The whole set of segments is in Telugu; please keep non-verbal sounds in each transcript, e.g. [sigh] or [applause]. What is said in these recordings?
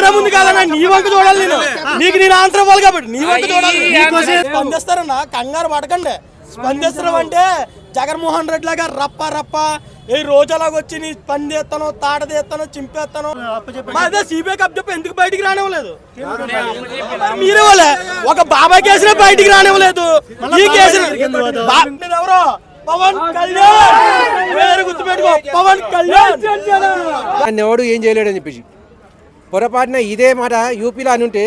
కెమెరా ముందు కాదన్నా నీ వంక చూడాలి నేను నీకు నేను ఆన్సర్ ఇవ్వాలి కాబట్టి నీ వంక చూడాలి స్పందిస్తారన్నా కంగారు పడకండి స్పందిస్తారు అంటే జగన్మోహన్ రెడ్డి లాగా రప్ప రప్ప ఏ రోజులాగా వచ్చి నీ పని తీస్తాను తాట తీస్తాను చింపేస్తాను అదే సిబిఐ కప్ ఎందుకు బయటికి రానివ్వలేదు మీరే వాళ్ళే ఒక బాబాయ్ కేసునే బయటికి రానివ్వలేదు ఈ కేసు ఎవరో పవన్ కళ్యాణ్ గుర్తుపెట్టుకో పవన్ కళ్యాణ్ ఎవడు ఏం చేయలేడని చెప్పేసి పొరపాటున ఇదే మాట యూపీలో అని ఉంటే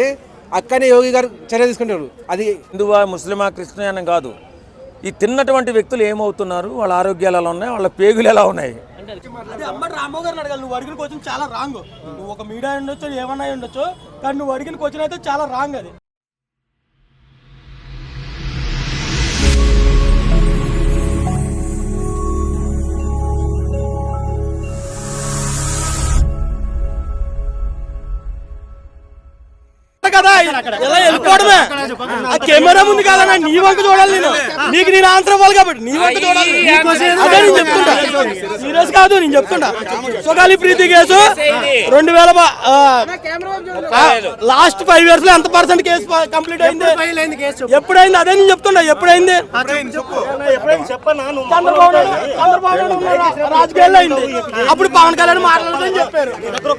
అక్కనే యోగి గారు చర్య తీసుకుంటారు. అది హిందువా ముస్లిమా క్రిస్టియన్ అని కాదు. ఈ తిన్నటువంటి వ్యక్తులు ఏమవుతున్నారు? వాళ్ళ ఆరోగ్యాలు ఎలా ఉన్నాయి? వాళ్ళ పేగులు ఎలా ఉన్నాయి? అదే గారిని అడగాలి. నువ్వు అడిగిన క్వశ్చన్ చాలా రాంగ్ నువ్వు ఒక మీడియా ఉండొచ్చు ఏమన్నా ఉండొచ్చు కానీ నువ్వు అడిగిన క్వశ్చన్ అయితే చాలా రాంగ్ అది. కదా. వెళ్ళిపోవడమే? ఆ కెమెరా ముందు కాదన్నా నీ వంక చూడాలి నేను. నీకు నేను ఆన్సర్ ఇవ్వాలి కాబట్టి నీ వంక చూడాలి అదే నేను చెప్తుంటా. సీరియస్ కాదు నేను చెప్తుంటా. సుగాలి ప్రీతి కేసు రెండు వేల లాస్ట్ ఫైవ్ ఇయర్స్లో ఎంత పర్సెంట్ కేసు కంప్లీట్ అయింది? ఎప్పుడైంది? అదే నేను చెప్తుంటా ఎప్పుడైంది? చంద్రబాబు చంద్రబాబు రాజకీయాల్లో అయింది. అప్పుడు పవన్ కళ్యాణ్ మాట్లాడదని చెప్పారు.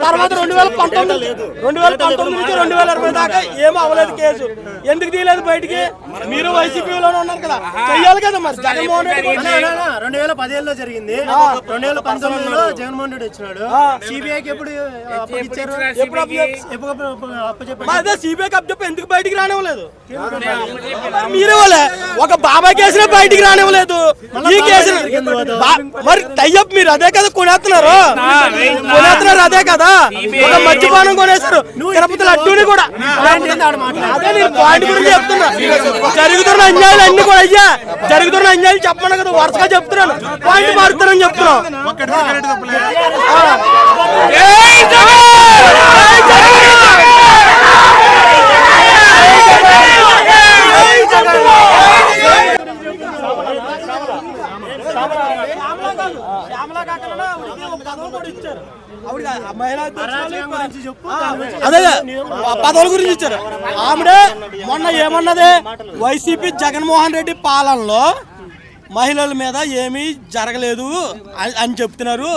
తర్వాత రెండు వేల పంతొమ్మిది రెండు వేల పంతొమ్మిది నుంచి రెండు వేల ఇరవై దాకా ఏం అవ్వలేదు కేసు. ఎందుకు తీయలేదు బయటికి? మీరు వైసీపీలోనే ఉన్నారు కదా. చెయ్యాలి కదా మరి. జగన్మోహన్ రెడ్డి రెండు వేల పదిహేనులో జరిగింది. రెండు వేల పంతొమ్మిదిలో జగన్మోహన్ రెడ్డి వచ్చినాడు. సిబిఐకి ఎప్పుడు అప్పగిచ్చారు ఎప్పుడు అదే సిబిఐ కప్ చెప్పి ఎందుకు బయటికి రానివ్వలేదు? మీరే వాళ్ళే ఒక బాబాయ్ కేసునే బయటికి రానివ్వలేదు. ఈ కేసు మరి టైఅప్ మీరు అదే కదా కొనేస్తున్నారు. కొనేస్తున్నారు అదే కదా. ఒక మద్యపానం కొనేస్తారు తిరుపతి లడ్డూని కూడా. అదే నేను పాయింట్ గురించి చెప్తున్నా. జరుగుతున్న అన్యాయాలు అన్ని కూడా అయ్యా. జరుగుతున్న అన్యాయాలు చెప్పను కదా వరుసగా చెప్తున్నాను. పాయింట్ మారుతానని చెప్తున్నాను జై జగన్! జై జగన్! అదే పదవుల గురించి ఇచ్చారు. ఆవిడే మొన్న ఏమన్నది? వైసీపీ జగన్మోహన్ రెడ్డి పాలనలో మహిళల మీద ఏమీ జరగలేదు అని చెప్తున్నారు.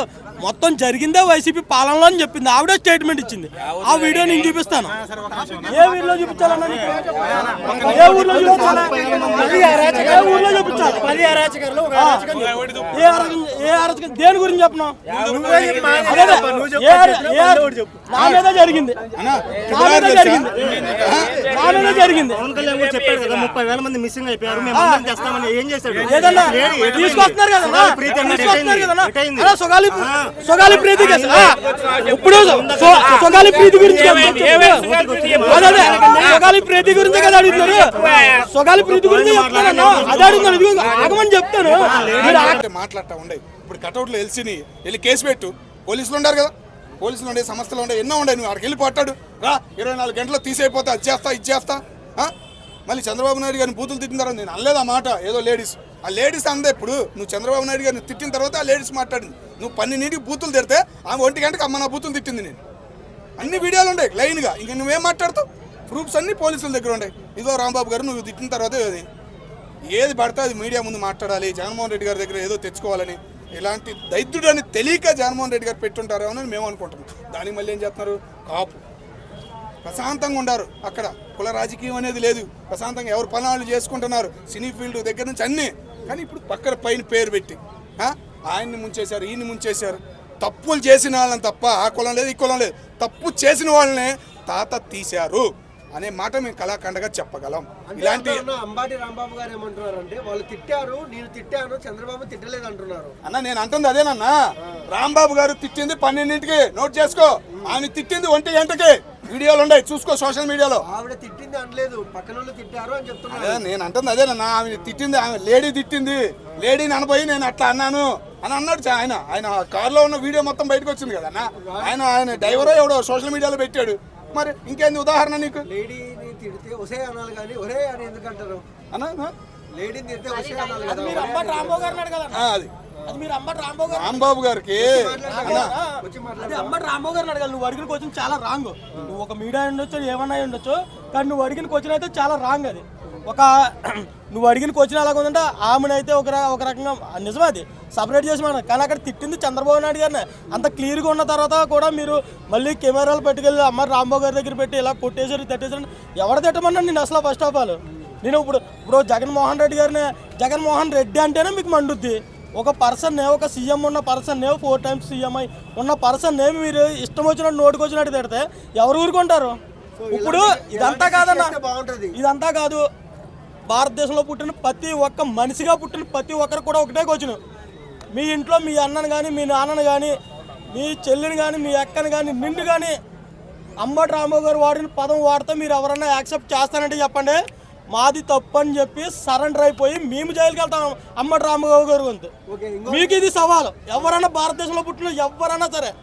మొత్తం జరిగిందే వైసీపీ పాలనలో అని చెప్పింది. ఆవిడే స్టేట్మెంట్ ఇచ్చింది. ఆ వీడియో నేను చూపిస్తాను. ఏ ఊర్లో చూపించాలన్నా? ఏ ఊర్లో చూపించాలి? ఏ ఊర్లో చూపించాలి. అరాచకం ఏ దేని గురించి చెప్పను. నా మీద జరిగింది. నా మీద జరిగింది. నా మీద జరిగింది. పవన్ కళ్యాణ్ కూడా చెప్పాడు కదా ముప్పై వేల మంది మిస్సింగ్ అయిపోయారు. మేము చేస్తామని ఏం చేశాడు? ఏదన్నా తీసుకొస్తున్నారు కదా తీసుకొస్తున్నారు? కదా సొగాలి సొగాలి ప్రీతి ఇప్పుడు సొగాలి ప్రీతి గురించి సొగాలి ప్రీతి గురించి కదా అడుగుతున్నారు. సొగాలి ప్రీతి గురించి అదే ఇదిగో ఆగమని చెప్తాను. మాట్లాడతా ఉండే. ఇప్పుడు కటౌట్లు ఎల్సిని వెళ్ళి కేసు పెట్టు. పోలీసులు ఉండారు కదా. పోలీసులు ఉండే సంస్థలు ఉండే ఎన్నో ఉండే నువ్వు అక్కడికి వెళ్ళి పట్టాడు. రా ఇరవై నాలుగు గంటలు తీసేయిపోతా అది చేస్తా ఇది చేస్తా? మళ్ళీ చంద్రబాబు నాయుడు గారిని బూతులు తిట్టిన తర్వాత నేను అనలేదు ఆ మాట. ఏదో లేడీస్. ఆ లేడీస్ అందే ఇప్పుడు. నువ్వు చంద్రబాబు నాయుడు గారిని తిట్టిన తర్వాత ఆ లేడీస్ మాట్లాడింది. నువ్వు పన్నెండింటికి బూతులు తిడితే ఆమె ఒంటి గంటకి అమ్మ నా బూతులు తిట్టింది నేను. అన్ని వీడియోలు ఉండే లైన్గా. ఇంక నువ్వేం మాట్లాడుతావు? ప్రూఫ్స్ అన్ని పోలీసుల దగ్గర ఉండే. ఇదో రాంబాబు గారు నువ్వు తిట్టిన తర్వాత ఏది ఏది పడితే అది మీడియా ముందు మాట్లాడాలి. జగన్మోహన్ రెడ్డి గారి దగ్గర ఏదో తెచ్చుకోవాలని. ఇలాంటి దైత్యుడని తెలియక జగన్మోహన్ రెడ్డి గారు పెట్టుంటారేమో అని మేము అనుకుంటున్నాం. దానికి మళ్ళీ ఏం చేస్తున్నారు? కాపు. ప్రశాంతంగా ఉండారు. అక్కడ కుల రాజకీయం అనేది లేదు. ప్రశాంతంగా ఎవరు పనులు చేసుకుంటున్నారు. సినీ ఫీల్డ్ దగ్గర నుంచి అన్నీ. కానీ ఇప్పుడు పక్కన పైన పేరు పెట్టి? ఆయన్ని ముంచేశారు ఈయన్ని ముంచేశారు. తప్పులు చేసిన వాళ్ళని తప్ప ఆ కులం లేదు ఈ కులం లేదు. తప్పు చేసిన వాళ్ళనే తాత తీశారు అనే మాట మేము కళాఖండగా చెప్పగలం. ఇలాంటి అంబాటి రాంబాబు గారు ఏమంటున్నారంటే వాళ్ళు తిట్టారు నేను తిట్టాను చంద్రబాబు తిట్టలేదు అంటున్నారు. అన్న నేను అంటుంది అదేనన్నా. రాంబాబు గారు తిట్టింది పన్నెండింటికి. నోట్ చేసుకో. ఆయన తిట్టింది ఒంటి గంటకి. వీడియోలు ఉన్నాయి చూసుకో సోషల్ మీడియాలో. ఆవిడ తిట్టింది అనలేదు పక్కన తిట్టారు అని చెప్తున్నారు. అదే నేను అంటుంది అదేనన్నా ఆమె తిట్టింది ఆమె లేడీ తిట్టింది లేడీని అనబోయి నేను అట్లా అన్నాను అని అన్నాడు చా- ఆయన ఆయన కారులో ఉన్న వీడియో మొత్తం బయటకు వచ్చింది కదా అన్న. ఆయన ఆయన డ్రైవరో ఎవడో సోషల్ మీడియాలో పెట్టాడు. మరి ఇంకేంది ఉదాహరణ నీకు? లేడీని తిడితే ఒసే అనాలి కానీ ఒరే అని ఎందుకు అంటారు అన్న? లేడీని తిడితే ఒసే అనాలి అది అది. రాంబాబు గారు రాంబాబు గారికి? అన్న. అదే రాంబాబు గారిని అడగాలి నువ్వు అడిగిన క్వశ్చన్ చాలా రాంగ్ నువ్వు ఒక మీడియా ఉండొచ్చు ఏమన్నా ఉండొచ్చు కానీ నువ్వు అడిగిన క్వశ్చన్ అయితే చాలా రాంగ్ అది. ఒక [clears throat] నువ్వు అడిగిన క్వశ్చన్ ఎలాగ ఉందంటే ఆమెనైతే ఒక ఒక రకంగా నిజమే అది. సపరేట్ చేసి మాట కానీ అక్కడ తిట్టింది చంద్రబాబు నాయుడు గారిని. అంత క్లియర్గా ఉన్న తర్వాత కూడా మీరు మళ్ళీ కెమెరాలు పెట్టుకెళ్ళి అమ్మ రాంబాబు గారి దగ్గర పెట్టి ఇలా కొట్టేసారు తట్టేసారు ఎవరు తిట్టమన్నాను నేను అసలు ఫస్ట్ ఆఫ్ ఆల్ నేను ఇప్పుడు ఇప్పుడు జగన్మోహన్ రెడ్డి గారిని జగన్మోహన్ రెడ్డి అంటేనే మీకు మండుద్ది. ఒక పర్సన్ ఒక సీఎం ఉన్న పర్సన్ ఫోర్ టైమ్స్ సీఎం అయి ఉన్న పర్సన్ మీరు ఇష్టం వచ్చినట్టు నోటుకు వచ్చినట్టు తిడితే ఎవరు ఊరుకుంటారు? ఇప్పుడు ఇదంతా కాదన్న బాగుంటది. ఇదంతా కాదు. భారతదేశంలో పుట్టిన ప్రతి ఒక్క మనిషిగా పుట్టిన ప్రతి ఒక్కరు కూడా ఒకటే క్వశ్చన్ మీ ఇంట్లో మీ అన్నను కానీ మీ నాన్నను కానీ మీ చెల్లిని కానీ మీ అక్కని కానీ నిండు కానీ అంబటి రాంబాబు గారు వాడిన పదం వాడితే మీరు ఎవరన్నా యాక్సెప్ట్ చేస్తానంటే చెప్పండి. మాది తప్పు అని చెప్పి సరెండర్ అయిపోయి మేము జైలుకి వెళ్తాం. అంబటి రాంబాబు గారు అంతే మీకు ఇది సవాలు. ఎవరైనా భారతదేశంలో పుట్టిన ఎవరైనా సరే.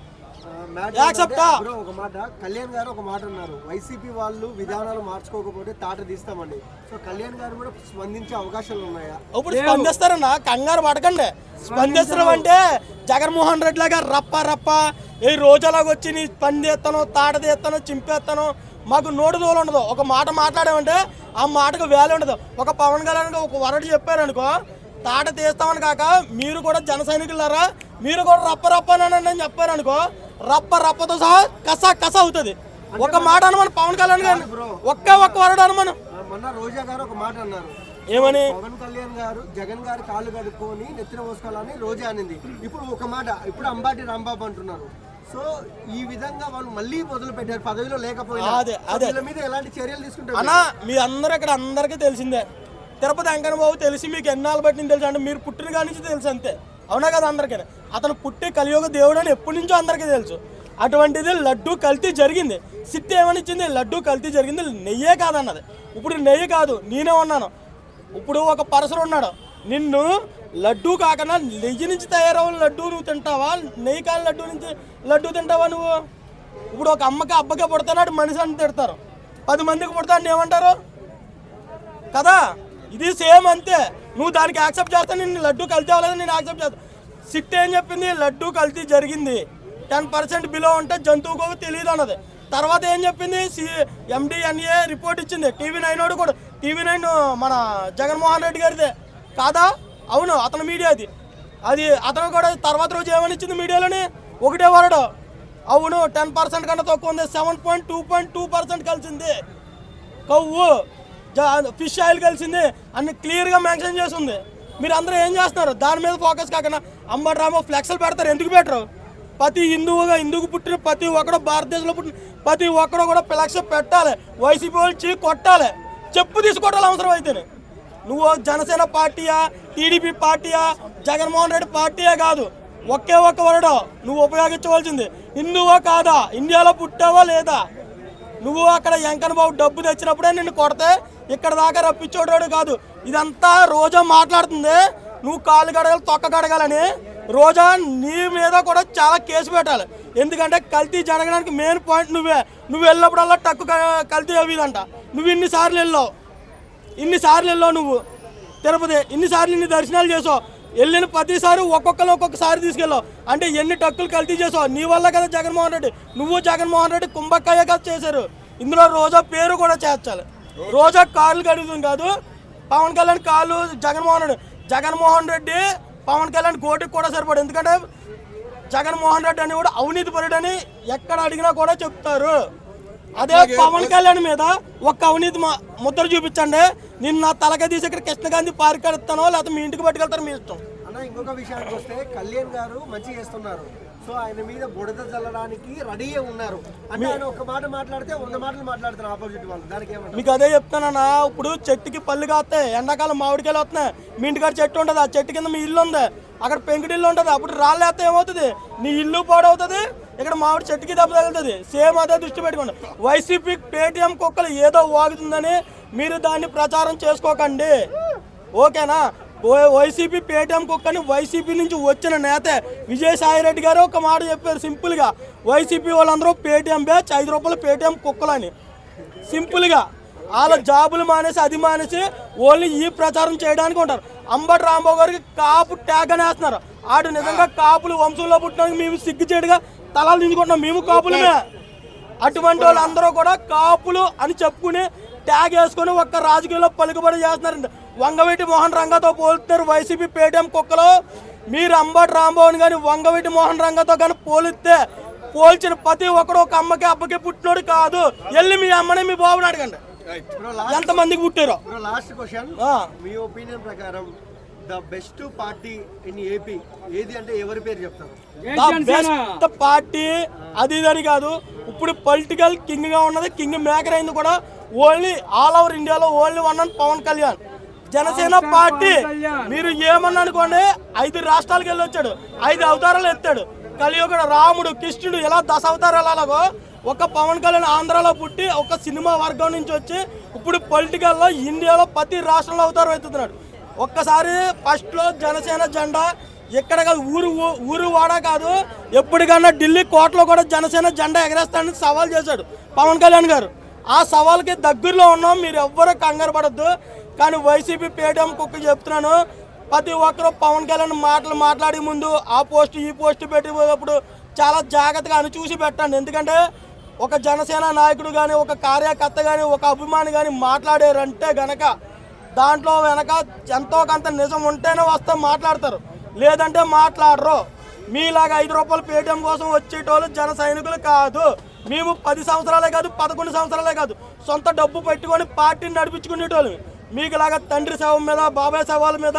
ఒక మాట. కళ్యాణ్ గారు ఒక మాట అన్నారు. వైసీపీ వాళ్ళు విధానాలు మార్చుకోకపోతే తాట తీస్తామండి. సో కళ్యాణ్ గారు కూడా స్పందించే అవకాశాలు ఉన్నాయా? ఇప్పుడు స్పందిస్తారన్న? కంగారు పడకండి. స్పందిస్తారు అంటే జగన్మోహన్ రెడ్డి లాగా రప్ప రప్ప. ఏ రోజులాగా వచ్చి నీ పని తీస్తాను తాట తీస్తాను చింపేస్తాను మాకు నోటు దూలు ఉండదు. ఒక మాట మాట్లాడామంటే ఆ మాటకు వాల్యూ ఉండదు. ఒక పవన్ కళ్యాణ్ ఒక వరడు చెప్పారనుకో తాట తీస్తామని కాక మీరు కూడా జన సైనికులారా మీరు కూడా రప్ప రప్ప అని చెప్పారనుకో రప్ప రప్పతో సహా కస కస అవుతుంది. ఒక మాట అనమని పవన్ కళ్యాణ్ గారిని. ఒక్క ఒక్క వరడు అనమను. మొన్న రోజా గారు ఒక మాట అన్నారు. ఏమని? పవన్ కళ్యాణ్ గారు జగన్ గారి కాళ్ళు కడుక్కొని నెత్తిన పోసుకోవాలని రోజా అనింది. ఇప్పుడు ఒక మాట ఇప్పుడు అంబాటి రాంబాబు అంటున్నారు. సో ఈ విధంగా వాళ్ళు మళ్ళీ మొదలు పెట్టారు పదవిలో లేకపోయినా. అదే, వీళ్ళ మీద ఎలాంటి చర్యలు తీసుకుంటారు? అన్నా మీ అందరూ ఇక్కడ అందరికీ తెలిసిందే. తిరుపతి వెంకన్న బాబు తెలిసి మీకు ఎన్నాళ్ళు బట్టి తెలుసు అంటే మీరు పుట్టిన కాడి నుంచి తెలుసు అంతే. అవునా కదా అందరికీ? అతను పుట్టి కలియుగ దేవుడు అని ఎప్పటి నుంచో అందరికీ తెలుసు. అటువంటిది లడ్డు కల్తీ జరిగింది. సిట్టి ఏమని ఇచ్చింది? లడ్డు కల్తీ జరిగింది. నెయ్యే కాదన్నది. ఇప్పుడు నెయ్యి కాదు నేనే ఉన్నాను. ఇప్పుడు ఒక పరసరు ఉన్నాడు నిన్ను లడ్డు కాకుండా నెయ్యి నుంచి తయారవ్వని లడ్డు నువ్వు తింటావా? నెయ్యి కాని లడ్డు నుంచి లడ్డు తింటావా నువ్వు? ఇప్పుడు ఒక అమ్మకి అబ్బకి పుడతాడు మనిషి అని తిడతారు. పది మందికి పుడతాడు ఏమంటారు? కదా? ఇది సేమ్ అంతే. నువ్వు దానికి యాక్సెప్ట్ చేస్తా నేను లడ్డు కల్తీ అవ్వలేదు నేను యాక్సెప్ట్ చేస్తా. సిట్ ఏం చెప్పింది? లడ్డు కల్తీ జరిగింది. టెన్ పర్సెంట్ బిలో ఉంటే జంతువుకు తెలియదు అన్నది. తర్వాత ఏం చెప్పింది? సి ఎండిఎన్ఏ రిపోర్ట్ ఇచ్చింది. టీవీ నైన్ వాడు కూడా టీవీ నైన్ మన జగన్మోహన్ రెడ్డి గారిదే. కాదా? అవును అతని మీడియా అది. అది అతను కూడా తర్వాత రోజు ఏమని ఇచ్చింది మీడియాలోని? ఒకటే వరడు. అవును టెన్ పర్సెంట్ కన్నా తక్కువ ఉంది seven point two point two percent కలిసింది. కొవ్వు జా- ఫిష్ ఆయిల్ కలిసింది అన్ని క్లియర్గా మెన్షన్ చేసింది. మీరు అందరూ ఏం చేస్తున్నారు? దాని మీద ఫోకస్ కాకుండా అంబటి రామ ఫ్లెక్స్లు పెడతారు ఎందుకు పెట్టరు? ప్రతి హిందువుగా హిందువుకు పుట్టిన ప్రతి ఒక్కడు భారతదేశంలో పుట్టిన ప్రతి ఒక్కడు కూడా ఫ్లెక్స్ పెట్టాలి. వైసీపీ వాళ్ళు చీ కొట్టాలి. చెప్పు తీసుకోవటాలు అవసరం అయితేనే నువ్వు జనసేన పార్టీయా టీడీపీ పార్టీయా జగన్మోహన్ రెడ్డి పార్టీయే కాదు. ఒకే ఒక్క వరడు నువ్వు ఉపయోగించవలసింది. హిందువా కాదా? ఇండియాలో పుట్టావా లేదా? నువ్వు అక్కడ వెంకన్న బాబు డబ్బు తెచ్చినప్పుడే నిన్ను కొడితే ఇక్కడ దాకా రప్పించోడాడు కాదు. ఇదంతా రోజా మాట్లాడుతుంది. నువ్వు కాలు కడగాలి తొక్క కడగాలని. రోజా నీ మీద కూడా చాలా కేసు పెట్టాలి. ఎందుకంటే కల్తీ జరగడానికి మెయిన్ పాయింట్ నువ్వే. నువ్వు వెళ్ళినప్పుడల్లా టక్కు కల్తీ అవ్వదంట. నువ్వు ఇన్నిసార్లు వెళ్ళావు? ఇన్నిసార్లు వెళ్ళావు నువ్వు? తిరుపతి ఇన్నిసార్లు ఇన్ని దర్శనాలు చేసావు? వెళ్ళిన ప్రతిసారి ఒక్కొక్కరు ఒక్కొక్కసారి తీసుకెళ్ళావు. అంటే ఎన్ని టక్కులు కల్తీ చేసావు? నీ వల్ల కదా జగన్మోహన్ రెడ్డి. నువ్వు జగన్మోహన్ రెడ్డి కుంభక్కయ్య కదా చేశారు. ఇందులో రోజా పేరు కూడా చేర్చాలి. రోజా కాళ్ళు కడుగుతుంది కాదు. పవన్ కళ్యాణ్ కాళ్ళు జగన్మోహన్ రెడ్డి. జగన్మోహన్ రెడ్డి పవన్ కళ్యాణ్ కోటికి కూడా సరిపడు. ఎందుకంటే జగన్మోహన్ రెడ్డి అని కూడా అవినీతి పరుడని ఎక్కడ అడిగినా కూడా చెప్తారు. అదే పవన్ కళ్యాణ్ మీద ఒక్క అవినీతి ముద్ర చూపించండి. నిన్న నా తలక తీసి ఇక్కడ కృష్ణగాంధీ పార్క్ ఎడతానో లేకపోతే మీ ఇంటికి పట్టుకెళ్తారో మీ ఇష్టం. అన్న ఇంకొక విషయానికి వస్తే కళ్యాణ్ గారు మంచి చేస్తున్నారు. సో ఆయన మీద బుడద చల్లడానికి రెడీయే ఉన్నారు. అంటే ఆయన ఒక మాట మాట్లాడితే వంద మాటలు మాట్లాడతారు ఆపోజిట్ వాళ్ళు. దానికి ఏమంటారు? మీకు అదే చెప్తానన్నా? ఇప్పుడు చెట్టుకి పళ్ళు కాస్తాయి. ఎండాకాలం మామిడికాయలు వస్తున్నాయి. మీ ఇంటికాడ చెట్టు ఉంటుంది ఆ చెట్టు కింద మీ ఇల్లు ఉంది. అక్కడ పెంకుటిల్లు ఉంటుంది. అప్పుడు రాళ్ళు వేస్తే ఏమవుతుంది? నీ ఇల్లు పాడవుతుంది. ఇక్కడ మామిడి చెట్టుకి దెబ్బ తగులుతుంది. సేమ్ అదే దృష్టి పెట్టుకోండి. వైసీపీ పేటీఎం కుక్కలు ఏదో వాగుతుందని మీరు దాన్ని ప్రచారం చేసుకోకండి. ఓకేనా? ఓ- వైసీపీ పేటీఎం కుక్కని వైసీపీ నుంచి వచ్చిన నేత విజయసాయి రెడ్డి గారు ఒక మాట చెప్పారు సింపుల్గా. వైసీపీ వాళ్ళందరూ పేటీఎం బ్యాచ్ ఐదు రూపాయలు పేటీఎం కుక్కలని. సింపుల్గా. వాళ్ళ జాబులు మానేసి అది మానేసి ఓన్లీ ఈ ప్రచారం చేయడానికి ఉంటారు. అంబటి రాంబాబు గారికి కాపు ట్యాగ్ అని వేస్తున్నారు ఆడు నిజంగా కాపులు వంశంలో పుట్టడానికి మేము సిగ్గుచేటుగా తలాలు నించుకుంటున్నాం మేము కాపులమే. అటువంటి వాళ్ళందరూ కూడా కాపులు అని చెప్పుకుని ట్యాగ్ వేసుకొని ఒక్క రాజకీయంలో పలుకుబడి చేస్తున్నారండి. వంగవీటి మోహన్ రంగతో పోలుతున్నారు వైసీపీ పేటీఎం కుక్కలు. మీరు అంబటి రాంబాబుని కానీ వంగవీటి మోహన్ రంగతో కానీ పోలిస్తే పోల్చిన ప్రతి ఒక్కడు ఒక అమ్మకి అబ్బకి పుట్టినోడు కాదు. వెళ్ళి మీ అమ్మని మీ బాబుని అడగండి. ఎంతమందికి పుట్టారో? లాస్ట్ క్వశ్చన్ ఆ. మీ ఒపీనియన్ ప్రకారం the best party in AP. ఏది అంటే ఎవరి పేరు చెప్తారు? బెస్ట్ పార్టీ అది ఇది అని కాదు. ఇప్పుడు పొలిటికల్ కింగ్గా ఉన్నది కింగ్ మేకర్ అయింది కూడా ఓన్లీ ఆల్ ఓవర్ ఇండియాలో only one and Pawan Kalyan. Janasena party మీరు ఏమన్నా అనుకోండి ఐదు రాష్ట్రాలకు వెళ్ళి వచ్చాడు ఐదు అవతారాలు ఎత్తాడు. కలియుగడు రాముడు కృష్ణుడు ఇలా దశ అవతారాలు అలాగో ఒక పవన్ కళ్యాణ్ ఆంధ్రాలో పుట్టి ఒక సినిమా వర్గం నుంచి వచ్చి ఇప్పుడు పొలిటికల్లో ఇండియాలో ప్రతి రాష్ట్రంలో అవతారం ఎత్తుతున్నాడు. ఒక్కసారి ఫస్ట్లో జనసేన జెండా ఎక్కడ కాదు ఊరు ఊరు వాడా కాదు. ఎప్పటికన్నా ఢిల్లీ కోటలో కూడా జనసేన జెండా ఎగరేస్తానని సవాల్ చేశాడు పవన్ కళ్యాణ్ గారు. ఆ సవాల్కి దగ్గరలో ఉన్నాం మీరు ఎవ్వరూ కంగారు పడద్దు. కానీ వైసీపీ పేటీఎం కుక్క చెప్తున్నాను ప్రతి ఒక్కరూ పవన్ కళ్యాణ్ మాటలు మాట్లాడే ముందు ఆ పోస్ట్ ఈ పోస్ట్ పెట్టినప్పుడు చాలా జాగ్రత్తగా అని చూసి పెట్టండి. ఎందుకంటే ఒక జనసేన నాయకుడు కానీ ఒక కార్యకర్త కానీ ఒక అభిమాని కానీ మాట్లాడారంటే గనక దాంట్లో వెనక ఎంతో కొంత నిజం ఉంటేనే వస్తే మాట్లాడతారు. లేదంటే మాట్లాడరు. మీలాగా ఐదు రూపాయలు పేటీఎం కోసం వచ్చేటోళ్ళు జన సైనికులు కాదు. మేము పది సంవత్సరాలే కాదు పదకొండు సంవత్సరాలే కాదు. సొంత డబ్బు పెట్టుకొని పార్టీని నడిపించుకునేటోళ్ళు. మీకులాగా తండ్రి శవం మీద బాబాయ్ శవాల మీద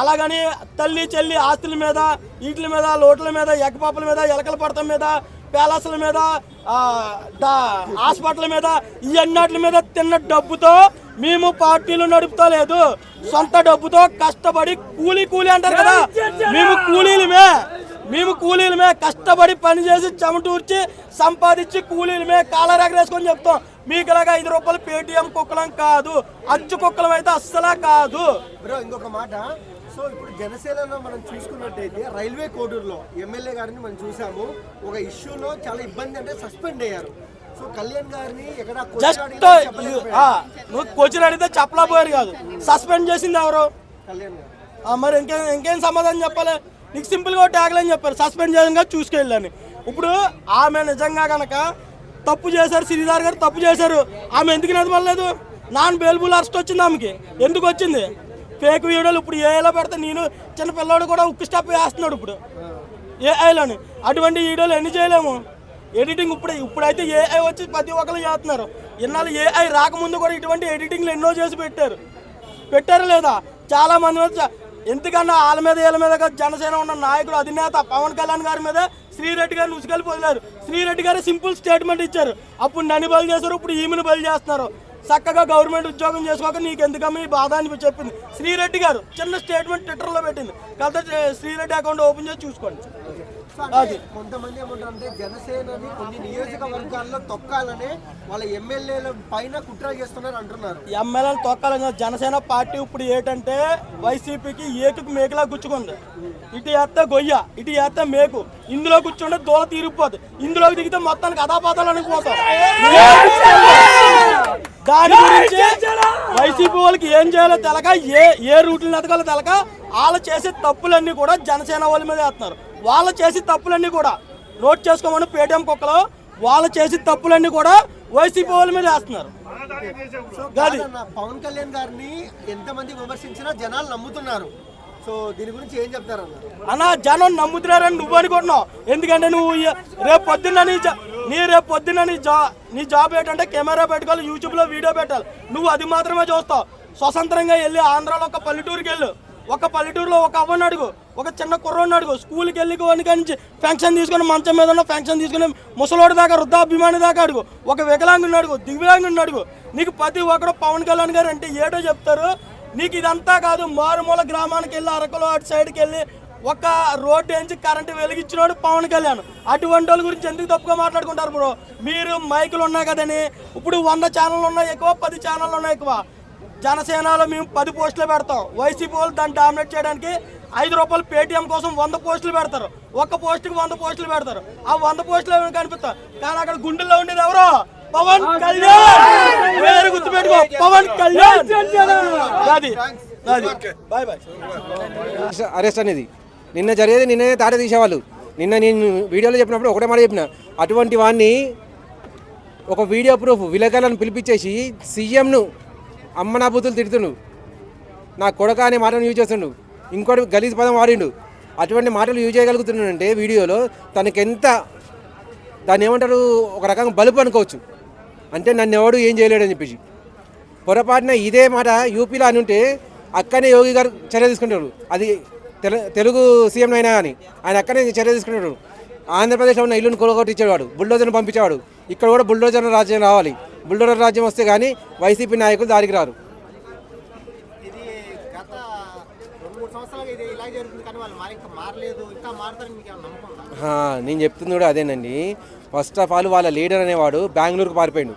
అలాగని తల్లి చెల్లి ఆస్తుల మీద వీటి మీద లోట్ల మీద ఎగ్గపాపల మీద ఎలకల పడతం మీద ప్యాలెస్ల మీద హాస్పిటల్ మీద ఇవన్నిటి మీద తిన్న డబ్బుతో మేము పార్టీలు నడుపుతా లేదు సొంత డబ్బుతో కష్టపడి కూలీ కూలీ అంటారు కదా. మేము కూలీలమే. మేము కూలీలమే. కష్టపడి పని చేసి చెమటూర్చి సంపాదించి కూలీలమే. కాలర్ ఎగరేసుకొని చెప్తాం. మీకు ఇలాగ ఐదు రూపాయలు పేటీఎం కుక్కలం కాదు. అచ్చు కుక్కలం అయితే అస్సలా కాదు. బ్రో ఇంకొక మాట. సో ఇప్పుడు జనసేనలో మనం చూసుకున్నట్టయితే రైల్వే కోడూరులో ఎమ్మెల్యే గారిని మనం చూసాము. ఒక ఇష్యూలో చాలా ఇబ్బంది అంటే సస్పెండ్ అయ్యారు. సో కళ్యాణ్ గారిని ఎక్కడ జస్ట్. నువ్వు కోచింగ్ అడిగితే చెప్పలేకపోయారు కాదు. సస్పెండ్ చేసింది ఎవరు? కళ్యాణ్ గారు. ఆ, మరి ఇంకేం ఇంకేం సమాధానం చెప్పాలి? నీకు సింపుల్గా ట్యాగ్లైన్ చెప్పారు సస్పెండ్ చేయడంగా చూసుకెళ్ళని ఇప్పుడు ఆమె నిజంగా కనుక తప్పు చేశారు శ్రీధర్ గారు తప్పు చేశారు. ఆమె ఎందుకు నిలబడలేదు? నాన్ బెయిల్బుల్ అరెస్ట్ వచ్చింది ఆమెకి. ఎందుకు వచ్చింది? ఫేక్ వీడియోలు ఇప్పుడు ఏఐలో పెడితే నేను చిన్న పిల్లోడు కూడా ఉక్కు స్టాప్ వేస్తున్నాడు ఇప్పుడు. ఏఐలోని అటువంటి వీడియోలు ఎన్ని చేయలేము. ఎడిటింగ్ ఇప్పుడు ఇప్పుడైతే ఏఐ వచ్చి ప్రతి ఒక్కరు చేస్తున్నారు. ఇన్నాళ్ళు ఏఐ రాకముందు కూడా ఇటువంటి ఎడిటింగ్లు ఎన్నో చేసి పెట్టారు. పెట్టారు లేదా? చాలా మంది మీద ఎందుకన్నా వాళ్ళ మీద వీళ్ళ మీద జనసేన ఉన్న నాయకుడు అధినేత పవన్ కళ్యాణ్ గారి మీద శ్రీరెడ్డి గారిని ఉసుకెళ్ళి వదిలారు శ్రీరెడ్డి గారు సింపుల్ స్టేట్మెంట్ ఇచ్చారు. అప్పుడు నన్ను బలి చేశారు ఇప్పుడు ఈమెను బలి చేస్తున్నారు. చక్కగా గవర్నమెంట్ ఉద్యోగం చేసుకోక నీకు ఎందుకమ్మా ఈ బాధ అని చెప్పింది. శ్రీరెడ్డి గారు చిన్న స్టేట్మెంట్ ట్విట్టర్లో పెట్టింది. కాబట్టి శ్రీరెడ్డి అకౌంట్ ఓపెన్ చేసి చూసుకోండి. అంటే కొంతమంది ఏమంటారు అంటే జనసేనని కొన్ని నియోజకవర్గాల్లో తొక్కాలని వాళ్ళ ఎమ్మెల్యేల పైన కుట్ర చేస్తున్నారు అంటున్నారు. ఎమ్మెల్యేలు తొక్కాలని జనసేన పార్టీ ఇప్పుడు ఏంటంటే వైసీపీకి ఏకుకు మేకులా గుచ్చుకుంది. ఇటు వేస్తే గొయ్య ఇటు వేస్తే మేకు. ఇందులో కూర్చుంటే దూల తీరిపోద్ది. ఇందులోకి దిగితే మొత్తానికి అదాపాతాలు అనుకుపోతాం దాని గురించి వైసీపీ వాళ్ళకి ఏం చేయాలో తెలక ఏ ఏ రూట్లు ఎదగాలో తెలక వాళ్ళు చేసే తప్పులన్నీ కూడా జనసేన వాళ్ళ మీద వేస్తున్నారు. వాళ్ళు చేసే తప్పులన్నీ కూడా నోట్ చేసుకోమని పేటీఎం కుక్కలో వాళ్ళు చేసే తప్పులన్నీ కూడా వైసీపీ వాళ్ళ మీద వేస్తున్నారు. పవన్ కళ్యాణ్ గారిని ఎంతమంది విమర్శించినా జనాలు నమ్ముతున్నారు. సో దీని గురించి ఏం చెప్తారన్న అన్న? జనం నమ్ముతున్నారని నువ్వు అనుకుంటున్నావు. ఎందుకంటే నువ్వు రేపు పొద్దున్న నీ జా- నీ రేపు పొద్దున్న నీ జా నీ జాబ్ ఏంటంటే కెమెరా పెట్టుకోవాలి యూట్యూబ్లో వీడియో పెట్టాలి. నువ్వు అది మాత్రమే చూస్తావు. స్వతంత్రంగా వెళ్ళి ఆంధ్రాలో ఒక పల్లెటూరుకి వెళ్ళు. ఒక పల్లెటూరులో ఒక అవ్వని అడుగు. ఒక చిన్న కుర్రోడిని అడుగు. స్కూల్కి వెళ్ళి వానికి నుంచి పెన్షన్ తీసుకొని మంచం మీద ఉన్న పెన్షన్ తీసుకుని ముసలోడి దాకా వృద్ధాభిమాని దాకా అడుగు. ఒక వికలాంగుని అడుగు దివ్యాంగుని అడుగు. నీకు ప్రతి ఒక్కడు పవన్ కళ్యాణ్ గారు అంటే ఏటో చెప్తారు? నీకు ఇదంతా కాదు మారుమూల గ్రామానికి వెళ్ళి అరకులో అటు సైడ్కి వెళ్ళి ఒక రోడ్డు ఎంచి కరెంటు వెలిగించినోడు పవన్ కళ్యాణ్. అటువంటి వాళ్ళ గురించి ఎందుకు తప్పుగా మాట్లాడుకుంటారు బ్రో? మీరు మైకులు ఉన్నాయి కదని. ఇప్పుడు వంద ఛానళ్ళు ఉన్నాయి ఎక్కువ పది ఛానళ్ళు ఉన్నాయి ఎక్కువ. జనసేనలో మేము పది పోస్టులు పెడతాం. వైసీపీ వాళ్ళు దాన్ని డామినేట్ చేయడానికి ఐదు రూపాయలు పేటీఎం కోసం వంద పోస్టులు పెడతారు. ఒక్క పోస్టుకి వంద పోస్టులు పెడతారు. ఆ వంద పోస్టులు ఏమైనా కానీ అక్కడ గుండెల్లో ఉండేది ఎవరో? పవన్ కళ్యాణ్! గుర్తుపెట్టుకో పవన్ కళ్యాణ్! అది అది బాయ్ బాయ్. అరెస్ట్ అనేది. నిన్న జరిగేది నిన్ననే తాట తీసేవాళ్ళు. నిన్న నేను వీడియోలో చెప్పినప్పుడు ఒకటే మాట చెప్పిన. అటువంటి వాడిని ఒక వీడియో ప్రూఫ్ విలేకరులను పిలిపించేసి సీఎంను అమ్మ నా బూతులు తిడుతుండు. నా కొడక అనే మాటను యూజ్ చేస్తుండు. ఇంకోటి గలీజ్ పదం వాడిండు. అటువంటి మాటలు యూజ్ చేయగలుగుతున్నాడంటే వీడియోలో తనకెంత దాన్ని ఏమంటారు? ఒక రకంగా బలుపు అనుకోవచ్చు. అంటే నన్ను ఎవడు ఏం చేయలేడని చెప్పేసి. పొరపాటున ఇదే మాట యూపీలో అని ఉంటే అక్కనే యోగి గారు చర్య తీసుకుంటారు. అది తెలు- తెలుగు సీఎం అయినా కానీ ఆయన అక్కనే చర్య తీసుకుంటాడు ఆంధ్రప్రదేశ్లో ఉన్న ఇల్లును కొలగొట్టించేవాడు బుల్డోజర్ను పంపించేవాడు. ఇక్కడ కూడా బుల్డోజర్ రాజ్యం రావాలి. బుల్డోజర్ రాజ్యం వస్తే కానీ వైసీపీ నాయకులు దారికి రారు. నేను చెప్తుంది కూడా అదేనండి. ఫస్ట్ ఆఫ్ ఆల్ వాళ్ళ లీడర్ అనేవాడు బెంగళూరుకు పారిపోయాడు.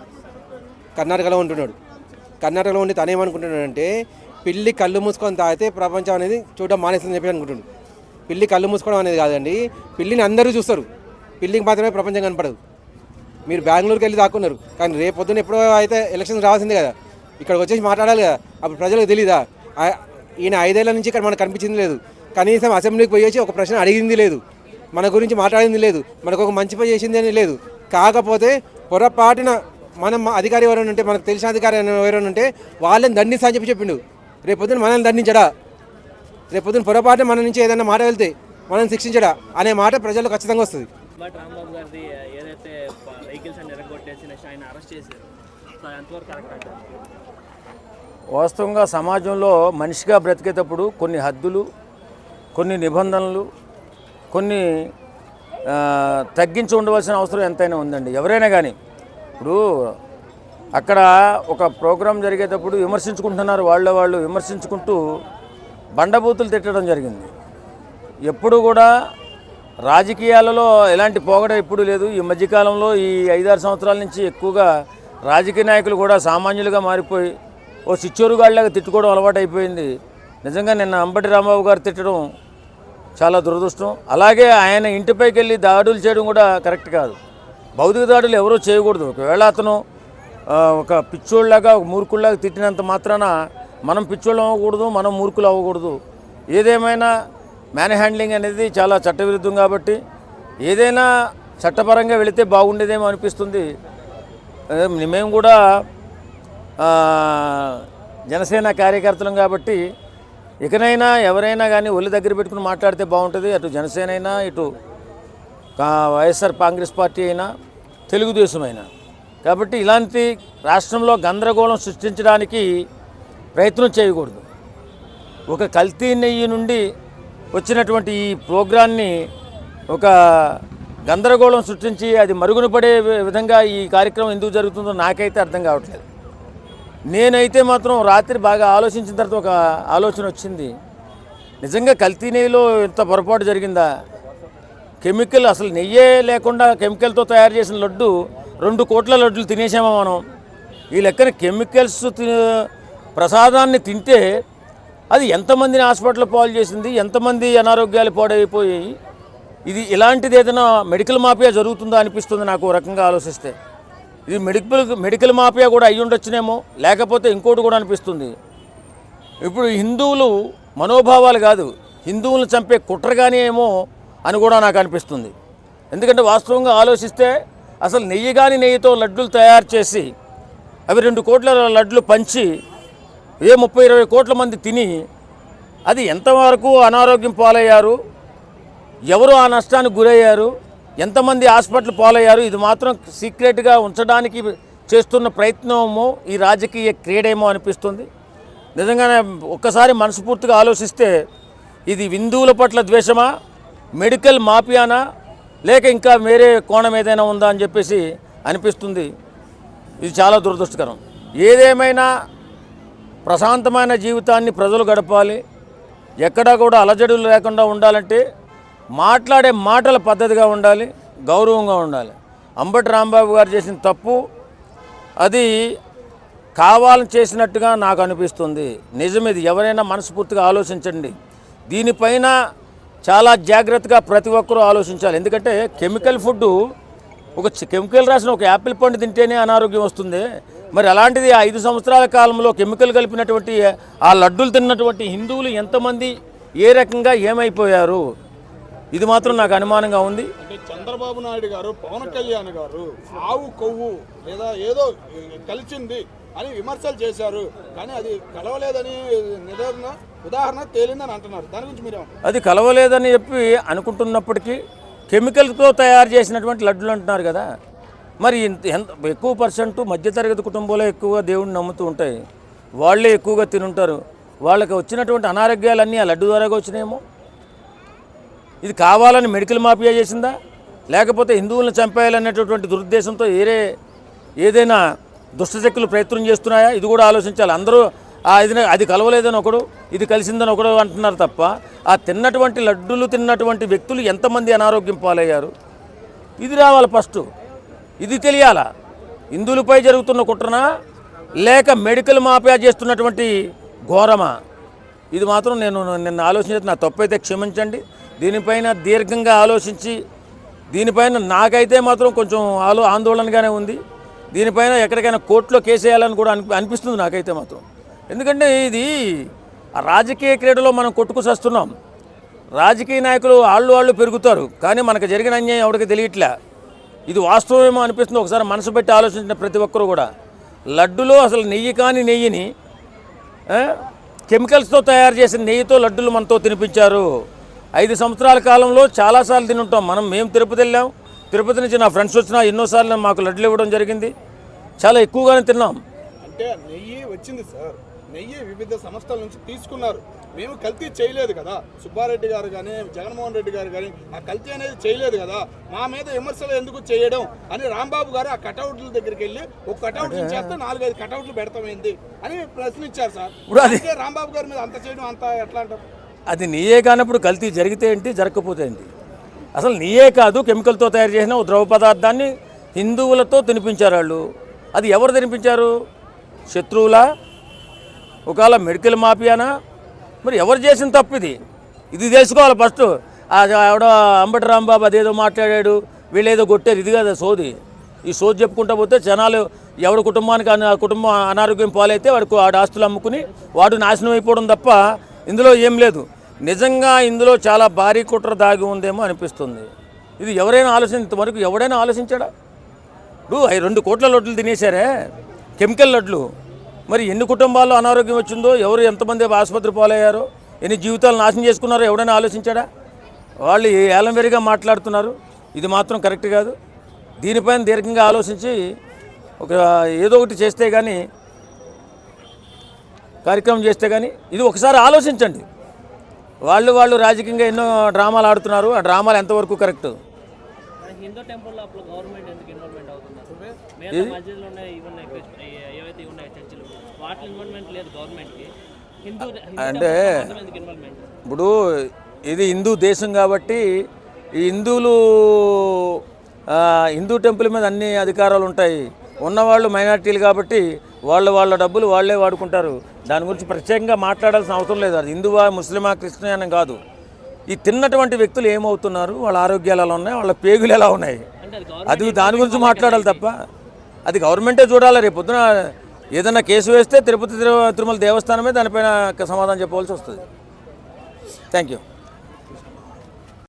కర్ణాటకలో ఉంటున్నాడు. కర్ణాటకలో ఉండి తను ఏమనుకుంటున్నాడంటే పిల్లి కళ్ళు మూసుకొని తాగితే ప్రపంచం అనేది చూడడం మానేస్తుందని చెప్పి అనుకుంటున్నాడు. పిల్లి కళ్ళు మూసుకోవడం అనేది కాదండి పిల్లిని అందరూ చూస్తారు. పిల్లికి మాత్రమే ప్రపంచం కనపడదు. మీరు బెంగళూరుకి వెళ్ళి దాక్కున్నారు. కానీ రేపు పొద్దున్న ఎప్పుడో అయితే ఎలక్షన్స్ రావాల్సిందే కదా. ఇక్కడికి వచ్చేసి మాట్లాడాలి కదా. అప్పుడు ప్రజలకు తెలీదా? ఈయన ఐదేళ్ళ నుంచి ఇక్కడ మనకు కనిపించింది లేదు. కనీసం అసెంబ్లీకి పోయేసి ఒక ప్రశ్న అడిగింది లేదు. మన గురించి మాట్లాడింది లేదు. మనకు ఒక మంచి పని చేసింది అని లేదు. కాకపోతే పొరపాటున మనం అధికారి ఎవరైనా ఉంటే మనకు తెలిసిన అధికారి ఎవరైనా ఉంటే వాళ్ళని దండిస్తా అని చెప్పి చెప్పిండు. రేపు పొద్దున మనల్ని దండించడా? రేపు పొద్దున పొరపాటున మన నుంచి ఏదైనా మాట వెళ్తే మనం శిక్షించడా? అనే మాట ప్రజలకు ఖచ్చితంగా వస్తుంది. బట్ రాంబాబు గారిది ఏదైతే వెహికల్స్ అని ఎరగొట్టేసి నెక్స్ట్ ఆయన అరెస్ట్ చేశారు. సో అది ఎంతవరకు కరెక్ట్ అంటారు? వాస్తవంగా సమాజంలో మనిషిగా బ్రతికేటప్పుడు కొన్ని హద్దులు కొన్ని నిబంధనలు కొన్ని తగ్గించి ఉండవలసిన అవసరం ఎంతైనా ఉందండి. ఎవరైనా కానీ ఇప్పుడు అక్కడ ఒక ప్రోగ్రాం జరిగేటప్పుడు విమర్శించుకుంటున్నారు వాళ్ళ వాళ్ళు విమర్శించుకుంటూ బండబూతులు తిట్టడం జరిగింది. ఎప్పుడు కూడా రాజకీయాలలో ఎలాంటి పోగడ ఎప్పుడు లేదు. ఈ మధ్యకాలంలో ఈ ఐదారు సంవత్సరాల నుంచి ఎక్కువగా రాజకీయ నాయకులు కూడా సామాన్యులుగా మారిపోయి ఓ చిచ్చోరుగాళ్ళగా తిట్టుకోవడం అలవాటు అయిపోయింది నిజంగా నిన్న అంబటి రాంబాబు గారు తిట్టడం చాలా దురదృష్టం. అలాగే ఆయన ఇంటిపైకి వెళ్ళి దాడులు చేయడం కూడా కరెక్ట్ కాదు. భౌతిక దాడులు ఎవరూ చేయకూడదు. ఒకవేళ అతను ఒక పిచ్చోళ్ళలాగా ఒక మూర్ఖుల్లాగా తిట్టినంత మాత్రాన మనం పిచ్చోళ్ళు అవ్వకూడదు మనం మూర్ఖులు అవ్వకూడదు. ఏదేమైనా మ్యాన్ హ్యాండ్లింగ్ అనేది చాలా చట్టవిరుద్ధం కాబట్టి ఏదైనా చట్టపరంగా వెళితే బాగుండేదేమో అనిపిస్తుంది. మేము కూడా జనసేన కార్యకర్తలం కాబట్టి ఇకనైనా ఎవరైనా కానీ ఒళ్ళు దగ్గర పెట్టుకుని మాట్లాడితే బాగుంటుంది. అటు జనసేన అయినా ఇటు వైఎస్ఆర్ కాంగ్రెస్ పార్టీ అయినా తెలుగుదేశం అయినా. కాబట్టి ఇలాంటి రాష్ట్రంలో గందరగోళం సృష్టించడానికి ప్రయత్నం చేయకూడదు. ఒక కల్తీ నెయ్యి నుండి వచ్చినటువంటి ఈ ప్రోగ్రాన్ని ఒక గందరగోళం సృష్టించి అది మరుగున పడే విధంగా ఈ కార్యక్రమం ఎందుకు జరుగుతుందో నాకైతే అర్థం కావట్లేదు. నేనైతే మాత్రం రాత్రి బాగా ఆలోచించిన తర్వాత ఒక ఆలోచన వచ్చింది. నిజంగా కల్తీ నెయ్యిలో ఇంత పొరపాటు జరిగిందా? కెమికల్ అసలు నెయ్యే లేకుండా కెమికల్తో తయారు చేసిన లడ్డు రెండు కోట్ల లడ్డులు తినేసామా మనం? ఈ లెక్కన కెమికల్స్ తి- ప్రసాదాన్ని తింటే అది ఎంతమందిని హాస్పిటల్ పాలు చేసింది? ఎంతమంది అనారోగ్యాలు పాడైపోయాయి? ఇది ఇలాంటిది ఏదైనా మెడికల్ మాఫియా జరుగుతుందా అనిపిస్తుంది నాకు రకంగా ఆలోచిస్తే. ఇది మెడికల్ మెడికల్ మాఫియా కూడా అయ్యి ఉండొచ్చునేమో లేకపోతే ఇంకోటి కూడా అనిపిస్తుంది. ఇప్పుడు హిందువులు మనోభావాలు కాదు హిందువులను చంపే కుట్రగానే ఏమో అని కూడా నాకు అనిపిస్తుంది. ఎందుకంటే వాస్తవంగా ఆలోచిస్తే అసలు నెయ్యి కానీ నెయ్యితో లడ్డులు తయారు చేసి అవి రెండు కోట్ల లడ్లు పంచి ఏ ముప్పై ఇరవై కోట్ల మంది తిని అది ఎంతవరకు అనారోగ్యం పాలయ్యారు? ఎవరు ఆ నష్టానికి గురయ్యారు? ఎంతమంది హాస్పిటల్ పాలయ్యారు? ఇది మాత్రం సీక్రెట్గా ఉంచడానికి చేస్తున్న ప్రయత్నమో ఈ రాజకీయ క్రీడేమో అనిపిస్తుంది. నిజంగానే ఒక్కసారి మనస్ఫూర్తిగా ఆలోచిస్తే ఇది హిందువుల పట్ల ద్వేషమా? మెడికల్ మాఫియానా? లేక ఇంకా వేరే కోణం ఏదైనా ఉందా అని చెప్పేసి అనిపిస్తుంది. ఇది చాలా దురదృష్టకరం. ఏదేమైనా ప్రశాంతమైన జీవితాన్ని ప్రజలు గడపాలి. ఎక్కడా కూడా అలజడులు లేకుండా ఉండాలంటే మాట్లాడే మాటల పద్ధతిగా ఉండాలి గౌరవంగా ఉండాలి. అంబటి రాంబాబు గారు చేసిన తప్పు అది కావాలని చేసినట్టుగా నాకు అనిపిస్తుంది. నిజం ఇది ఎవరైనా మనస్ఫూర్తిగా ఆలోచించండి. దీనిపైన చాలా జాగ్రత్తగా ప్రతి ఒక్కరూ ఆలోచించాలి. ఎందుకంటే కెమికల్ ఫుడ్ ఒక కెమికల్ రాసిన ఒక యాపిల్ పండు తింటేనే అనారోగ్యం వస్తుంది. మరి అలాంటిది ఐదు సంవత్సరాల కాలంలో కెమికల్ కలిపినటువంటి ఆ లడ్డూలు తిన్నటువంటి హిందువులు ఎంతమంది ఏ రకంగా ఏమైపోయారు? ఇది మాత్రం నాకు అనుమానంగా ఉంది. అంటే చంద్రబాబు నాయుడు గారు పవన్ కళ్యాణ్ గారు ఆవు కొవ్వు లేదా ఏదో కలిసింది అని విమర్శలు చేశారు. కానీ అది కలవలేదని నిదర్శన ఉదాహరణ తేలిందని అంటున్నారు. దాని గురించి మీరేమో అది కలవలేదని చెప్పి అనుకుంటున్నప్పటికీ కెమికల్తో తయారు చేసినటువంటి లడ్డులు అంటున్నారు కదా. మరి ఇంత ఎంత ఎక్కువ పర్సెంట్ మధ్యతరగతి కుటుంబంలో ఎక్కువగా దేవుడిని నమ్ముతూ ఉంటాయి. వాళ్ళే ఎక్కువగా తినుంటారు. వాళ్ళకి వచ్చినటువంటి అనారోగ్యాలన్నీ ఆ లడ్డు ద్వారాగా వచ్చినాయేమో. ఇది కావాలని మెడికల్ మాఫియా చేసిందా? లేకపోతే హిందువులను చంపేయాలనేటటువంటి దురుద్దేశంతో ఏరే ఏదైనా దుష్టశక్తులు ప్రయత్నం చేస్తున్నాయా? ఇది కూడా ఆలోచించాలి. అందరూ ఇది అది కలవలేదని ఒకడు ఇది కలిసిందని ఒకడు అంటున్నారు తప్ప ఆ తిన్నటువంటి లడ్డూలు తిన్నటువంటి వ్యక్తులు ఎంతమంది అనారోగ్యం పాలయ్యారు? ఇది రావాలి ఫస్ట్. ఇది తెలియాలా. హిందువులపై జరుగుతున్న కుట్రనా? లేక మెడికల్ మాఫియా చేస్తున్నటువంటి ఘోరమా? ఇది మాత్రం నేను నిన్న ఆలోచించేది నా తప్పైతే క్షమించండి. దీనిపైన దీర్ఘంగా ఆలోచించి దీనిపైన నాకైతే మాత్రం కొంచెం ఆలో ఆందోళనగానే ఉంది. దీనిపైన ఎక్కడికైనా కోర్టులో కేసు వేయాలని కూడా అనిపి అనిపిస్తుంది నాకైతే మాత్రం. ఎందుకంటే ఇది రాజకీయ క్రీడలో మనం కొట్టుకు వస్తున్నాం రాజకీయ నాయకులు వాళ్ళు వాళ్ళు పెరుగుతారు కానీ మనకు జరిగిన అన్యాయం ఎవరికి తెలియట్లే? ఇది వాస్తవమేమో అనిపిస్తుంది ఒకసారి మనసు పెట్టి ఆలోచించిన ప్రతి ఒక్కరు కూడా. లడ్డులో అసలు నెయ్యి కాని నెయ్యిని కెమికల్స్తో తయారు చేసిన నెయ్యితో లడ్డులు మనతో తినిపించారు. ఐదు సంవత్సరాల కాలంలో చాలాసార్లు తినుంటాం. మనం మేము తిరుపతి వెళ్ళాం. తిరుపతి నుంచి నా ఫ్రెండ్స్ వచ్చినా ఎన్నోసార్లు మాకు లడ్డులు ఇవ్వడం జరిగింది. చాలా ఎక్కువగానే తిన్నాం. అంటే నెయ్యి వచ్చింది సార్. నెయ్యి వివిధ సంస్థల నుంచి తీసుకున్నారు. మేము కల్తీ చేయలేదు కదా. సుబ్బారెడ్డి గారు కానీ జగన్మోహన్ రెడ్డి గారు కానీ ఆ కల్తీ అనేది చేయలేదు కదా. మా మీద విమర్శలు ఎందుకు చేయడం అని రాంబాబు గారు ఆ కటౌట్ల దగ్గరికి వెళ్ళి ఒక కటౌట్ చేస్తే నాలుగైదు కటౌట్లు పెడతామైంది అని ప్రశ్నించారు సార్. ఇప్పుడు అది- అందుకే రాంబాబు గారి మీద అంత చేయడం అంత ఎట్లా అంటారు? అది నీయే కానప్పుడు కల్తీ జరిగితే ఏంటి? జరగకపోతే ఏంటి? అసలు నీయే కాదు కెమికల్తో తయారు చేసిన ఓ ద్రవ పదార్థాన్ని హిందువులతో తినిపించారు వాళ్ళు. అది ఎవరు తినిపించారు? శత్రువుల? ఒకవేళ మెడికల్ మాఫియానా? మరి ఎవరు చేసిన తప్పు ఇది? ఇది తెలుసుకోవాలి ఫస్ట్. ఆ ఎవడో అంబటి రాంబాబు అదేదో మాట్లాడాడు వీళ్ళేదో కొట్టారు. ఇది కదా సోది. ఈ సోది చెప్పుకుంటా పోతే జనాలు ఎవరి కుటుంబానికి అన కుటుంబం అనారోగ్యం పాలైతే వాడికి వాడు ఆస్తులు అమ్ముకుని వాడు నాశనం అయిపోవడం తప్ప ఇందులో ఏం లేదు. నిజంగా ఇందులో చాలా భారీ కుట్ర దాగి ఉందేమో అనిపిస్తుంది. ఇది ఎవరైనా ఆలోచన ఇంతవరకు ఎవడైనా ఆలోచించాడా? ఇప్పుడు అవి రెండు కోట్ల లడ్లు తినేశారే? కెమికల్ లడ్లు. మరి ఎన్ని కుటుంబాల్లో అనారోగ్యం వచ్చిందో ఎవరు ఎంతమంది ఆసుపత్రి పాలయ్యారో ఎన్ని జీవితాలు నాశనం చేసుకున్నారో ఎవడైనా ఆలోచించాడా? వాళ్ళు ఏలంవేరిగా మాట్లాడుతున్నారు? ఇది మాత్రం కరెక్ట్ కాదు. దీనిపైన దీర్ఘంగా ఆలోచించి ఒక ఏదో ఒకటి చేస్తే కానీ కార్యక్రమం చేస్తే కానీ ఇది ఒకసారి ఆలోచించండి. వాళ్ళు వాళ్ళు రాజకీయంగా ఎన్నో డ్రామాలు ఆడుతున్నారు. ఆ డ్రామాలు ఎంతవరకు కరెక్ట్? మరి హిందూ టెంపుల్లో అప్పుడు గవర్నమెంట్ ఎందుకు ఇన్వాల్వ్మెంట్ అవుతున్నారు మిగతా మస్జిద్లు ఉన్నాయి ఇవన్నీ ఏవైతే ఉన్నాయి చర్చిలు వాటి ఇన్వాల్వ్మెంట్ లేదు గవర్నమెంట్కి. హిందూ హిందూ అంటే- ఇప్పుడు ఇది హిందూ దేశం కాబట్టి ఈ హిందువులు హిందూ టెంపుల్ మీద అన్ని అధికారాలు ఉంటాయి. ఉన్నవాళ్ళు మైనార్టీలు కాబట్టి వాళ్ళ వాళ్ళ డబ్బులు వాళ్ళే వాడుకుంటారు. దాని గురించి ప్రత్యేకంగా మాట్లాడాల్సిన అవసరం లేదు. అది హిందువా ముస్లిమా క్రిస్టియన్ కాదు. ఈ తిన్నటువంటి వ్యక్తులు ఏమవుతున్నారు? వాళ్ళ ఆరోగ్యాలు ఎలా ఉన్నాయి? వాళ్ళ పేగులు ఎలా ఉన్నాయి? అది దాని గురించి మాట్లాడాలి తప్ప అది గవర్నమెంటే చూడాలి. రేపు పొద్దున ఏదైనా కేసు వేస్తే తిరుపతి తిరు- తిరుమల దేవస్థానమే దానిపైన సమాధానం చెప్పవలసి వస్తుంది. Thank you